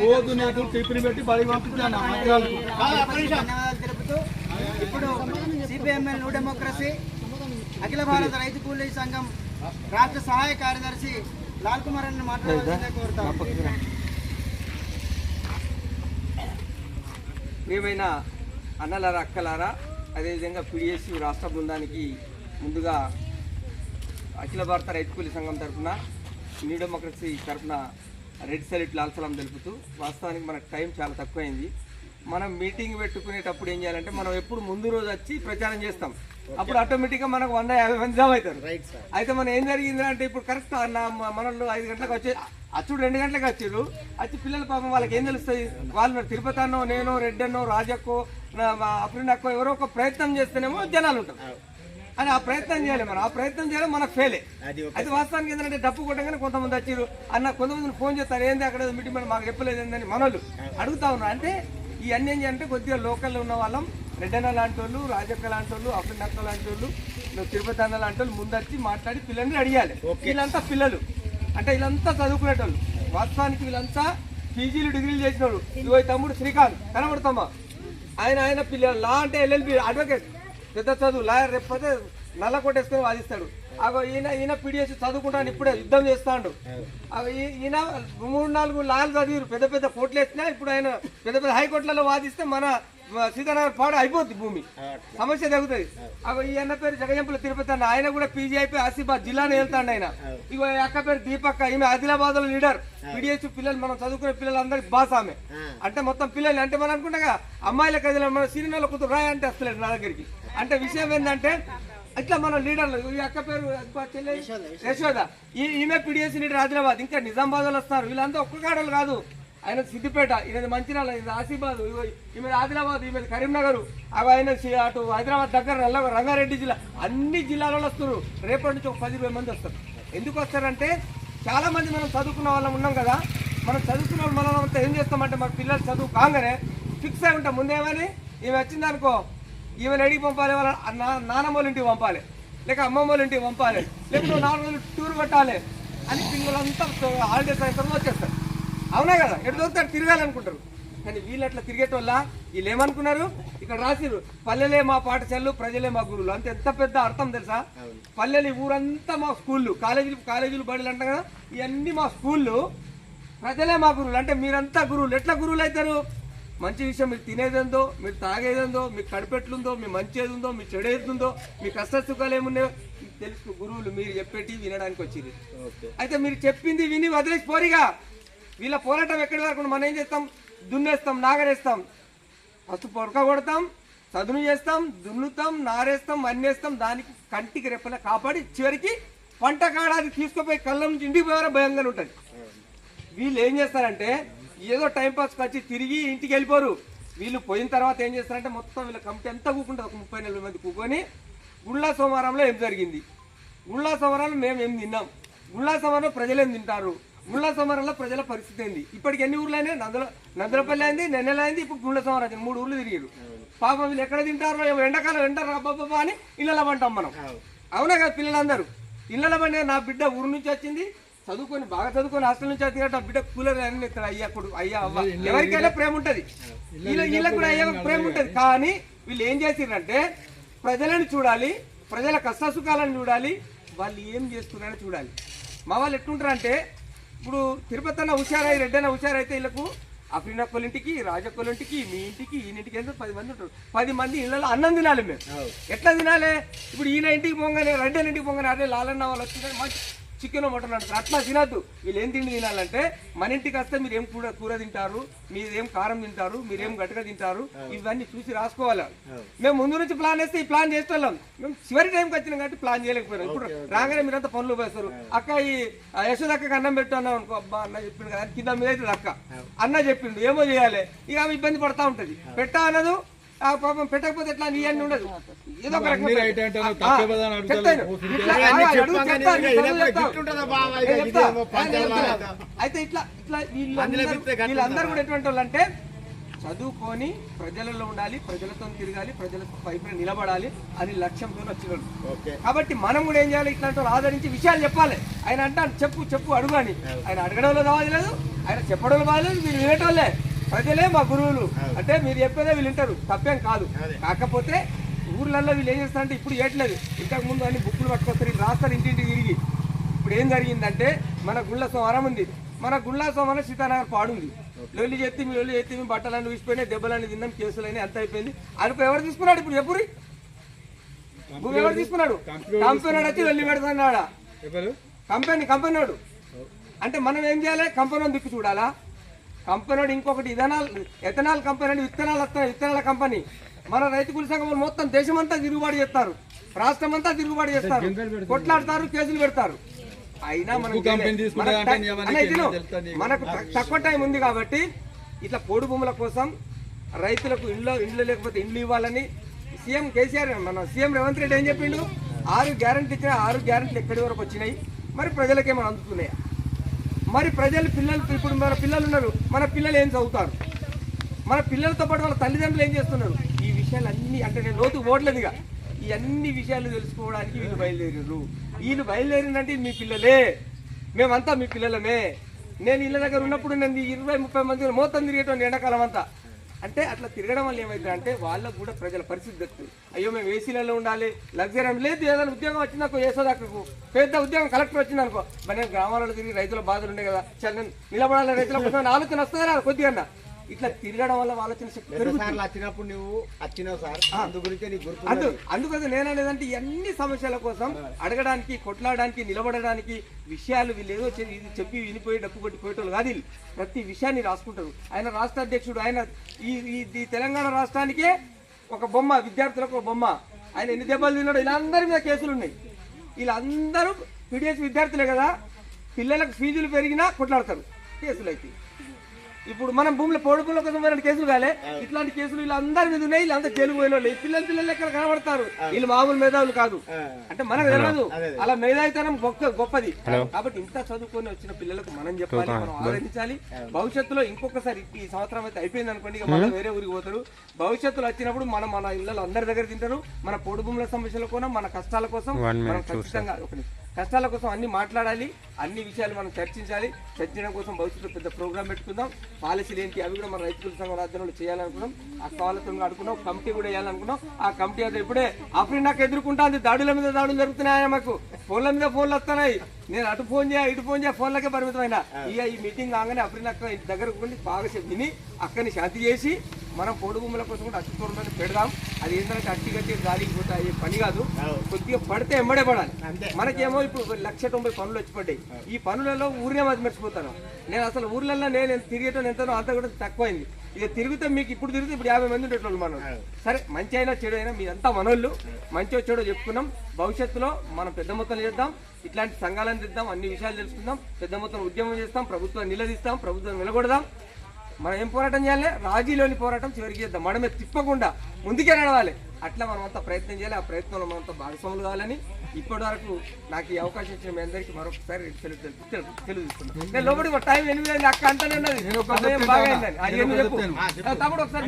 రోజు నేను టిఫిన్ పెట్టి బడి తెలుపుతూ ఇప్పుడు సిపిఎంఎల్ న్యూ డెమోక్రసీ అఖిల భారత రైతు కూలీ సంఘం రాష్ట్ర సహాయ కార్యదర్శి లాల్ కుమార్ అని కోరుతాం ప్రియమైన అన్నలారా అక్కలారా? అదేవిధంగా పిడిఎస్యు రాష్ట్ర బృందానికి ముందుగా అఖిల భారత రైతు కూలీ సంఘం తరఫున న్యూ డెమోక్రసీ తరఫున రెడ్ సైట్ లాల్ సలాం తెలుపుతూ వాస్తవానికి మనకు టైం చాలా తక్కువైంది. మనం మీటింగ్ పెట్టుకునేటప్పుడు ఏం చేయాలంటే మనం ఎప్పుడు ముందు రోజు వచ్చి ప్రచారం చేస్తాం. అప్పుడు ఆటోమేటిక్గా మనకు వంద యాభై మంది జమ అవుతారు. అయితే మనం ఏం జరిగింది అంటే ఇప్పుడు కరెక్ట్ మనలో ఐదు గంటలకు వచ్చి అచ్చుడు రెండు గంటలకు వచ్చారు వచ్చి పిల్లల పాపం వాళ్ళకి ఏం తెలుస్తుంది? వాళ్ళు తిరుపతి అన్నో నేను రెడ్డన్నో రాజక్కో అప్పుడు అక్కో ఎవరో ఒక ప్రయత్నం చేస్తేనేమో జనాలు ఉంటారు. అని ఆ ప్రయత్నం చేయాలి మనం ఆ ప్రయత్నం చేయడం మనకు ఫెయిలే అయితే వాస్తవానికి ఏంటంటే డప్పు కొట్టగానే కొంతమంది వచ్చారు. అన్న కొంతమంది ఫోన్ చేస్తారు. ఏంది అక్కడ మీటింగ్ మరి మాకు చెప్పలేదు ఏందని మనోళ్ళు అడుగుతా ఉన్నారు. అంటే ఇవన్నీ ఏం చేయాలంటే కొద్దిగా లోకల్లో ఉన్న వాళ్ళం. రెడ్డన్న లాంటి వాళ్ళు రాజక్క లాంటి వాళ్ళు అఫ్రిన్ అక్క లాంటి వాళ్ళు తిరుపతి అన్న లాంటి వాళ్ళు ముందొచ్చి మాట్లాడి పిల్లల్ని అడిగాలి. వీళ్ళంతా పిల్లలు. అంటే వీళ్ళంతా చదువుకునేటోళ్ళు. వాస్తవానికి వీళ్ళంతా పీజీలు డిగ్రీలు చేసిన వాళ్ళు తమ్ముడు శ్రీకాంత్. కనబడతామా? ఆయన ఆయన పిల్లలు లా అంటే ఎల్ఎల్బి అడ్వకేట్. పెద్ద చదువు లాయర్ రేపు నల్ల కొట్టేసుకొని వాదిస్తాడు. అగో ఈయన ఈయన పీడిఎస్ చదువుకుంటాను ఇప్పుడే యుద్ధం చేస్తాడు. అగో ఈ- ఈయన మూడు నాలుగు లాయర్లు చదివారు పెద్ద పెద్ద కోట్లు వేసినా ఇప్పుడు ఆయన పెద్ద పెద్ద హైకోర్టులలో వాదిస్తే మన మ- సీతారామన్ పాడు అయిపోద్ది భూమి. సమస్య తగ్గుతుంది. అగో ఈ అన్న పేరు జగజంపుల తిరుపతి అన్న ఆయన కూడా పీజీ అయిపోయి ఆసిఫాబాద్ జిల్లాని వెళ్తాడు ఆయన. ఇగో ఈ అక్క పేరు దీపక్క ఈమె ఆదిలాబాద్లో లీడర్ పీడిఎస్ పిల్లలు మనం చదువుకునే పిల్లలందరికి బాస్ ఆమె. అంటే మొత్తం పిల్లలు అంటే మనం అనుకుంటా అమ్మాయిల కదిలే మన సినిమాలో కూతురు రాయ అంటే వస్తలేదు నా దగ్గరికి. అంటే విషయం ఏంటంటే ఇట్లా మన లీడర్లు ఈ అక్క పేరు యశోద ఈమె పిడిఎస్ లీడర్ ఆదిలాబాద్. ఇంకా నిజామాబాద్ వస్తారు వీళ్ళంతా ఒక్క కాడలు కాదు. ఆయన సిద్దిపేట ఈయన మంచిర్యాల ఇది ఆసిఫాబాద్ ఈ ఈమె ఆదిలాబాద్ ఈమె కరీంనగర్. అవి ఆయన సి- అటు హైదరాబాద్ దగ్గర రంగారెడ్డి జిల్లా అన్ని జిల్లాలలో వస్తారు రేపటి నుంచి ఒక పది మంది వస్తారు. ఎందుకు వస్తారంటే చాలా మంది మనం చదువుకున్న వాళ్ళం ఉన్నాం కదా మనం చదువుకున్న వాళ్ళు మనం అంతా ఏం చేస్తామంటే మన పిల్లలు చదువు కాగానే ఫిక్స్ అయి ఉంటాం. ముందేమని ఈమె వచ్చిందనుకో ఈమెను అడిగి పంపాలి వాళ్ళ నా- నానమ్మ వాళ్ళ ఇంటికి పంపాలి లేక అమ్మమ్మ వాళ్ళ ఇంటికి పంపాలి లేకపోతే నాలుగు రోజులు టూర్ కొట్టాలి అని పిల్లలంతా హాలిడేస్ అయిన తర్వాత వచ్చేస్తారు అవునా కదా? ఎటు దొరుకుతారు? తిరగాలనుకుంటారు. కానీ వీళ్ళు అట్లా తిరిగేటోళ్ళ వీళ్ళు ఏమనుకున్నారు? ఇక్కడ రాసిరు పల్లెలే మా పాఠశాలలు ప్రజలే మా గురువులు. అంత ఎంత పెద్ద అర్థం తెలుసా? పల్లెలు ఊరంతా మా స్కూళ్ళు. కాలేజీలు కాలేజీలు బడులు అంటాం కదా? ఇవన్నీ మా స్కూళ్ళు. ప్రజలే మా గురువులు. అంటే మీరంతా గురువులు. ఎట్లా గురువులు అవుతారు మంచి విషయం మీరు తినేదేందో మీరు తాగేదేందో మీకు కడుపెట్లుందో మీ మంచి ఏది ఉందో మీ చెడు ఏది ఉందో మీ కష్ట సుఖాలు ఏమున్నాయో తెలుసు. గురువులు మీరు చెప్పేటి వినడానికి వచ్చింది అయితే మీరు చెప్పింది విని వదిలేసి పోరిగా. వీళ్ళ పోరాటం ఎక్కడి వరకు మనం ఏం చేస్తాం? దున్నేస్తాం నాగరేస్తాం. ఫస్ట్ పొరక కొడతాం చదును చేస్తాం దున్నుతాం నారేస్తాం అన్నేస్తాం దానికి కంటికి రెప్పల కాపాడి చివరికి పంట కాడాది తీసుకుపోయి కళ్ళ నుంచి ఇంటికి భయంగా ఉంటుంది. వీళ్ళు ఏం చేస్తారంటే ఏదో టైంపాస్కి వచ్చి తిరిగి ఇంటికి వెళ్ళిపోరు. వీళ్ళు పోయిన తర్వాత ఏం చేస్తారంటే మొత్తం వీళ్ళ కమిటీ అంతా కూకుంటుంది. ఒక ముప్పై నలభై మంది కూకొని గుళ్ళా సోమవారంలో ఏం జరిగింది? గుళ్ళా సోమవారంలో మేము ఏం తిన్నాం? గుళ్ళా సోమవారంలో ప్రజలు ఏం తింటారు? గుళ్ళా సోమవారంలో ప్రజల పరిస్థితి ఏంది? ఇప్పటికి ఎన్ని ఊర్లు అయినాయి? నందుల నందులపల్లి అయింది నెన్నెల అయింది ఇప్పుడు గుళ్ళ సోమవారం అయింది. మూడు ఊర్లు తిరిగారు పాపం వీళ్ళు ఎక్కడ తింటారో ఎండాకాలం ఎండారు అబ్బాబ్బా అని ఇళ్ళలో పంటాం మనం. అవునా. కదా పిల్లలందరూ? ఇళ్ళలో పండే నా బిడ్డ ఊరు నుంచి వచ్చింది చదువుకొని బాగా చదువుకొని హాస్టల్ నుంచి వచ్చింది కాబట్టి ఆ బిడ్డ కూలర్ ఇక్కడ అయ్యా కొడుకు అయ్యా అవ్వ. ఎవరికైనా ప్రేమ ఉంటది. వీళ్ళ వీళ్ళకి కూడా అయ్యా ప్రేమ ఉంటది. కానీ వీళ్ళు ఏం చేసిండ్రంటే ప్రజలను చూడాలి ప్రజల కష్ట సుఖాలను చూడాలి వాళ్ళు ఏం చేస్తున్నారని చూడాలి. మా వాళ్ళు ఎట్లుంటారంటే ఇప్పుడు తిరుపతి అన్న హుషారై రెడ్డన్న హుషారైతే వీళ్ళకు అఫ్రీన్ అక్కల ఇంటికి రాజక్కల ఇంటికి మీ ఇంటికి ఈయన ఇంటికి ఎంత పది మంది ఉంటారు. పది మంది ఇళ్ళలో అన్నం తినాలి మేము. ఎట్లా తినాలి? ఇప్పుడు ఈయన ఇంటికి పోగానే రెడ్డన్న ఇంటికి పోగానే అదే లాలన్న వాళ్ళు వచ్చిందని మంచి చికెన్ మటన్ అంటారు. అట్లా తినద్దు. వీళ్ళు ఏం తిండి తినాలంటే మన ఇంటికి వస్తే మీరు ఏం కూర కూర తింటారు మీరు ఏం కారం తింటారు మీరు ఏం గట్టిగా తింటారు ఇవన్నీ చూసి రాసుకోవాలి. మేము ముందు నుంచి ప్లాన్ వేస్తే ఈ ప్లాన్ చేస్తున్నాం మేము చివరి టైంకి వచ్చినాం కాబట్టి ప్లాన్ చేయలేకపోయినాం. ఇప్పుడు రాగానే మీరంతా పనులు పోస్తారు. అక్క ఈ ఆ యశోద అక్కకి అన్నం పెట్టు అన్నాం అనుకో అబ్బా అన్న చెప్పిండు కదా కింద మీద అవుతుంది అక్క. అన్న చెప్పిండు ఏమో చేయాలి. ఇక ఆమె ఇబ్బంది పడతా ఉంటది. పెట్టా అనదు. ఆ పాపం పెట్టకపోతే ఎట్లా? నీ అన్ని ఉండదు. ఒక. అయితే ఇట్లా ఇట్లా వీళ్ళందరూ కూడా ఎటువంటి వాళ్ళు అంటే చదువుకొని ప్రజలలో ఉండాలి ప్రజలతో తిరగాలి ప్రజల వైపున నిలబడాలి అని లక్ష్యంతో వచ్చినాడు ఓకే. కాబట్టి మనం కూడా ఏం చేయాలి? ఇట్లాంటి వాళ్ళు ఆదరించి విషయాలు చెప్పాలి. ఆయన అంటాడు చెప్పు చెప్పు అడుగు అని ఆయన అడగడంలో బాధలేదు ఆయన చెప్పడంలో బాధలేదు మీరు వినేటోళ్ళే. ప్రజలే మా గురువులు. అంటే మీరు చెప్పేదే వీళ్ళు వింటారు. తప్పేం కాదు. కాకపోతే ఊర్లలో వీళ్ళు ఏం చేస్తారంటే ఇప్పుడు చేయట్లేదు ఇంతకు ముందు అన్ని బుక్కులు పట్టుకొస్తారు వీళ్ళు రాస్తారు ఇంటింటికి తిరిగి. ఇప్పుడు ఏం జరిగిందంటే మన గుళ్ళ సోమవారం ఉంది. మన గుళ్ళ సోమవారం సీతానగర్ పాడుంది. లొల్లి చెత్తి మీ లొల్లి చెత్తి మీ బట్టలన్నీ ఊసిపోయినాయి దెబ్బలన్నీ తిన్నాం కేసులన్నీ అంత అయిపోయింది. అరకు ఎవరు తీసుకున్నాడు ఇప్పుడు? చెప్పురి భూమి ఎవరు తీసుకున్నాడు? కంపెనీ వచ్చి వెళ్ళి పెడతాడు కంపెనీ కంపెనీ వాడు. అంటే మనం ఏం చేయాలి? కంపెనీ దిక్కు చూడాలా? కంపెనీ ఇంకొకటి ఇథనాల్ ఎథనాల్ కంపెనీ అంటే విత్తనాలు వస్తాయి విత్తనాల కంపెనీ. మన రైతు కుల సంఘం మొత్తం దేశమంతా తిరుగుబాటు చేస్తారు. రాష్ట్రం అంతా తిరుగుబాటు చేస్తారు. కొట్లాడతారు కేసులు పెడతారు. అయినా మనకు తక్కువ టైం ఉంది కాబట్టి ఇట్లా పోడు భూముల కోసం రైతులకు ఇండ్లు ఇండ్లు లేకపోతే ఇండ్లు ఇవ్వాలని సీఎం కేసీఆర్ మన సీఎం రేవంత్ రెడ్డి ఏం చెప్పిండు? ఆరు గ్యారంటీ ఇచ్చిన ఆరు గ్యారంటీలు ఎక్కడి వరకు వచ్చినాయి? మరి ప్రజలకి ఏమైనా అందుతున్నాయా? మరి ప్రజలు పిల్లలు ఇప్పుడు మన పిల్లలు ఉన్నారు. మన పిల్లలు ఏం చదువుతారు? మన పిల్లలతో పాటు వాళ్ళ తల్లిదండ్రులు ఏం చేస్తున్నారు? విషయాలు అన్ని అంటే నేను లోతు పోవట్లేదు ఇక. ఈ అన్ని విషయాలు తెలుసుకోవడానికి వీళ్ళు బయలుదేరారు వీళ్ళు బయలుదేరిందంటే మీ పిల్లలే. మేమంతా మీ పిల్లలమే. నేను ఇళ్ళ దగ్గర ఉన్నప్పుడు నేను ఇరవై ముప్పై మంది మొత్తం తిరిగేటువంటి ఎండాకాలం అంతా. అంటే అట్లా తిరగడం వల్ల ఏమైంది అంటే వాళ్ళకు కూడా ప్రజల పరిస్థితి తెలుస్తుంది అయ్యో మేము ఏసీలలో ఉండాలి. లగ్జరీ లేదు ఏదైనా ఉద్యోగం వచ్చిందనుకో యశోదక్కకు పెద్ద ఉద్యోగం కలెక్టర్ వచ్చిందనుకో. మరి నేను గ్రామాలలో తిరిగి రైతుల బాధలు ఉండే కదా. చాలా నిలబడాలి రైతుల కోసం ఆలోచన వస్తుంది కొద్దిగా ఇట్లా తిరగడం వల్ల ఆలోచన శక్తి వచ్చినప్పుడు నువ్వు వచ్చినావు సార్ అందు గురించి నీకు గుర్తు అందు అందుకోసం నేననేదంటే ఈ అన్ని సమస్యల కోసం అడగడానికి కొట్లాడడానికి నిలబడడానికి విషయాలు వీళ్ళు ఏదో ఇది చెప్పి వినిపోయి డప్పు కొట్టి పోయేటోళ్ళు కాదు వీళ్ళు. ప్రతి విషయాన్ని రాసుకుంటారు. ఆయన రాష్ట్ర అధ్యక్షుడు ఆయన ఈ ఈ- ఈ తెలంగాణ రాష్ట్రానికే ఒక బొమ్మ విద్యార్థులకు ఒక బొమ్మ. ఆయన ఎన్ని దెబ్బలు తిన్నాడు వీళ్ళందరి మీద కేసులు ఉన్నాయి. వీళ్ళందరూ పీడిఎస్ విద్యార్థులే కదా. పిల్లలకు ఫీజులు పెరిగినా కొట్లాడతారు. కేసులు అయితే ఇప్పుడు మనం భూమిలో పోడు భూముల కోసం పోయిన కేసులు కాలే. ఇట్లాంటి కేసులు వీళ్ళందరి మీద ఉన్నాయి వీళ్ళంతా జైలు పోయిన పిల్లలు పిల్లలు ఎక్కడ కనబడతారు? వీళ్ళు మామూలు మేధావులు కాదు. అంటే మనకు తెలియదు అలా మేధావితనం గొప్ప గొప్పది. కాబట్టి ఇంత చదువుకొని వచ్చిన పిల్లలకు మనం చెప్పాలి మనం ఆలోచించాలి. భవిష్యత్తులో ఇంకొకసారి ఈ సంవత్సరం అయితే అయిపోయింది అనుకోండి ఇక మళ్ళీ వేరే ఊరికి పోతారు. భవిష్యత్తులో వచ్చినప్పుడు మనం మన ఇళ్ళలో అందరి దగ్గర తింటారు. మన పొడు భూముల సమస్యల కోసం మన కష్టాల కోసం మనం ఖచ్చితంగా ఒక నిమిషం. కష్టాల కోసం అన్ని మాట్లాడాలి అన్ని విషయాలు మనం చర్చించాలి. చర్చించడం కోసం భవిష్యత్తులో పెద్ద ప్రోగ్రామ్ పెట్టుకుందాం. పాలసీలు ఏంటి? అవి కూడా మన రైతుల సంఘం ఆధ్వర్యంలో చేయాలనుకున్నాం. ఆ కావాలతో అనుకున్నాం. కమిటీ కూడా వేయాలనుకున్నాం. ఆ కమిటీ అయితే ఇప్పుడే ఆఫ్రినాకు ఎదుర్కొంటుంది. దాడుల మీద దాడులు జరుగుతున్నాయి మాకు? ఫోన్ల మీద ఫోన్లు వస్తున్నాయి. నేను అటు ఫోన్ చేయ ఇటు ఫోన్ చేయ ఫోన్లకే పరిమితమైన. ఇక ఈ మీటింగ్ కాగానే అఫ్రినాక ఇంటి దగ్గరకు ఉండి బాగా విని అక్కడిని శాంతి చేసి మనం పొడు భూముల కోసం కూడా అచ్చుకోవడం పెడదాం. అది ఏంటంటే అట్టి గట్టి గాలికి పోతే అయ్యే పని కాదు. కొద్దిగా పడితే ఎంబడే పడాలి. మనకేమో ఇప్పుడు లక్ష తొంభై పనులు వచ్చి పడ్డాయి. ఈ పనులలో ఊరినే మధ్య మర్చిపోతాను. నేను అసలు ఊర్లలో నేను తిరిగేటో ఎంతనో అంత కూడా తక్కువైంది. ఇక తిరిగితే మీకు ఇప్పుడు తిరిగితే ఇప్పుడు యాభై మంది ఉండేటోళ్ళు మనం సరే మంచి అయినా చెడు అయినా మీరంతా మనోళ్ళు. మంచి చెడో చెప్పుకున్నాం. భవిష్యత్తులో మనం పెద్ద మొత్తం చేద్దాం. ఇట్లాంటి సంఘాలను తెద్దాం. అన్ని విషయాలు తెలుసుకుందాం. పెద్ద మొత్తం ఉద్యమం చేస్తాం. ప్రభుత్వం నిలదీస్తాం. ప్రభుత్వం నిలబడదాం మనం ఏం పోరాటం చేయాలి? రాజీలోని పోరాటం చివరికి చేద్దాం. మనమే తిప్పకుండా ముందుకే నడవాలి. అట్లా మనం అంతా ప్రయత్నం చేయాలి. ఆ ప్రయత్నంలో మనం అంతా భాగస్వాములు కావాలని ఇప్పటి వరకు నాకు ఈ అవకాశం ఇచ్చిన మీ అందరికీ మరొకసారి తెలుగు తెలుగు తెలుగుతున్నాను నేను లోపలికి టైం ఎనిమిది అక్క అంతానే ఉన్నది. బాగా అయిందని. తమ్ముడు ఒకసారి